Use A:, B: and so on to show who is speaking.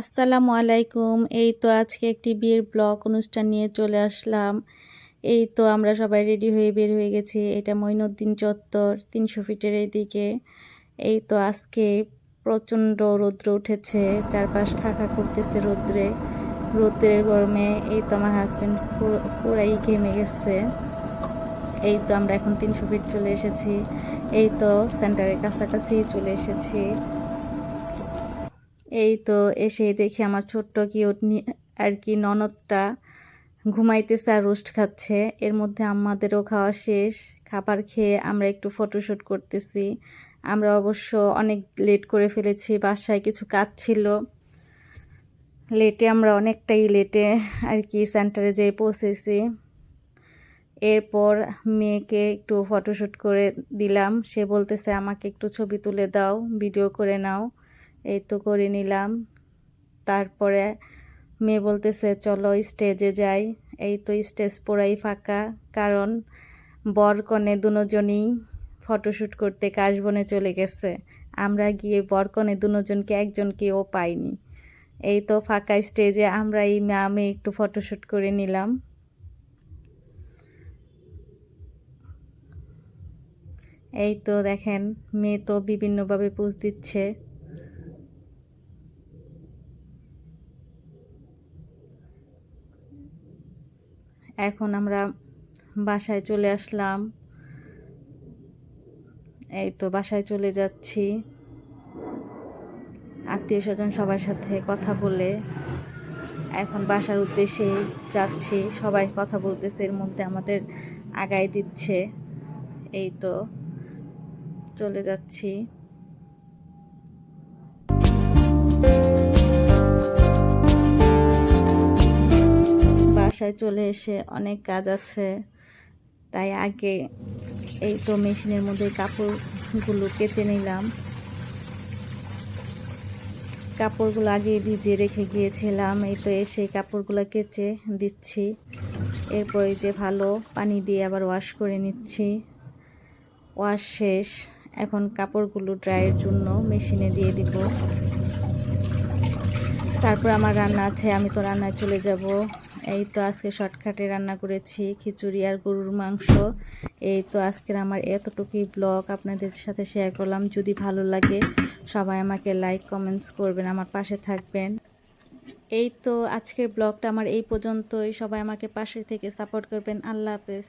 A: আসসালামু আলাইকুম। এই তো আজকে একটি বিয়ের ব্লগ অনুষ্ঠান নিয়ে চলে আসলাম। এই তো আমরা সবাই রেডি হয়ে বের হয়ে গেছি। এটা মঈনুদ্দিন চত্বর, তিনশো ফিটের এইদিকে। এই তো আজকে প্রচণ্ড রৌদ্র উঠেছে, চারপাশ খাখা করতেছে রৌদ্রে। রৌদ্রের গরমে এই তো আমার হাজব্যান্ড পুরাই ঘেমে গেছে। এই তো আমরা এখন তিনশো ফিট চলে এসেছি। এই তো সেন্টারের কাছাকাছি চলে এসেছি। এই তো এসে দেখি আমার ছোট্ট কি আর কি ননদটা ঘুমাইতেছে আর রোস্ট খাচ্ছে। এর মধ্যে আমাদেরও খাওয়া শেষ। খাবার খেয়ে আমরা একটু ফটোশ্যুট করতেছি। আমরা অবশ্য অনেক লেট করে ফেলেছি, বাসায় কিছু কাজ ছিল। লেটে আমরা অনেকটাই লেটে আর কি সেন্টারে যেয়ে পৌঁছেছি। এরপর মেয়েকে একটু ফটোশ্যুট করে দিলাম। সে বলতেছে, আমাকে একটু ছবি তুলে দাও, ভিডিও করে নাও। এই তো করে নিলাম। তারপরে মেয়ে বলতেছে, চলো স্টেজে যাই। এই তো স্টেজ পুরাই ফাঁকা, কারণ বর কনে দুজনই ফটোশ্যুট করতে কাশবনে চলে গেছে। আমরা গিয়ে বরকনে দুজনকে একজনকেও পাইনি। এই তো ফাঁকা স্টেজে আমরা এই ম্যামে একটু ফটোশ্যুট করে নিলাম। এই তো দেখেন, মেয়ে তো বিভিন্নভাবে পুজ দিচ্ছে। এখন আমরা বাসায় চলে আসলাম। এই তো বাসায় চলে যাচ্ছি। আত্মীয় স্বজন সবার সাথে কথা বলে এখন বাসার উদ্দেশ্যে যাচ্ছি। সবাই কথা বলতেছে, এর মধ্যে আমাদের আগায় দিচ্ছে। এই তো চলে যাচ্ছি। বাসায় চলে এসে অনেক কাজ আছে। তাই আগে এই তো মেশিনের মধ্যে কাপড়গুলো কেচে নিলাম। কাপড়গুলো আগে ভিজে রেখে গিয়েছিলাম। এই তো এসে কাপড়গুলো কেচে দিচ্ছি। এরপরে যে ভালো পানি দিয়ে আবার ওয়াশ করে নিচ্ছি। ওয়াশ শেষ। এখন কাপড়গুলো ড্রাইয়ের জন্য মেশিনে দিয়ে দিব। তারপর আমার রান্না আছে, আমি তো রান্নায় চলে যাব। এই তো আজকে শর্টকাটে রান্না করেছি, খিচুড়ি আর গরুর মাংস। এই তো আজকের আমার এতটুকুই ব্লগ, আপনাদের সাথে শেয়ার করলাম। যদি ভালো লাগে, সবাই আমাকে লাইক কমেন্টস করবেন, আমার পাশে থাকবেন। এই তো আজকের ব্লগটা আমার এই পর্যন্তই। সবাই আমাকে পাশে থেকে সাপোর্ট করবেন। আল্লাহ হাফেজ।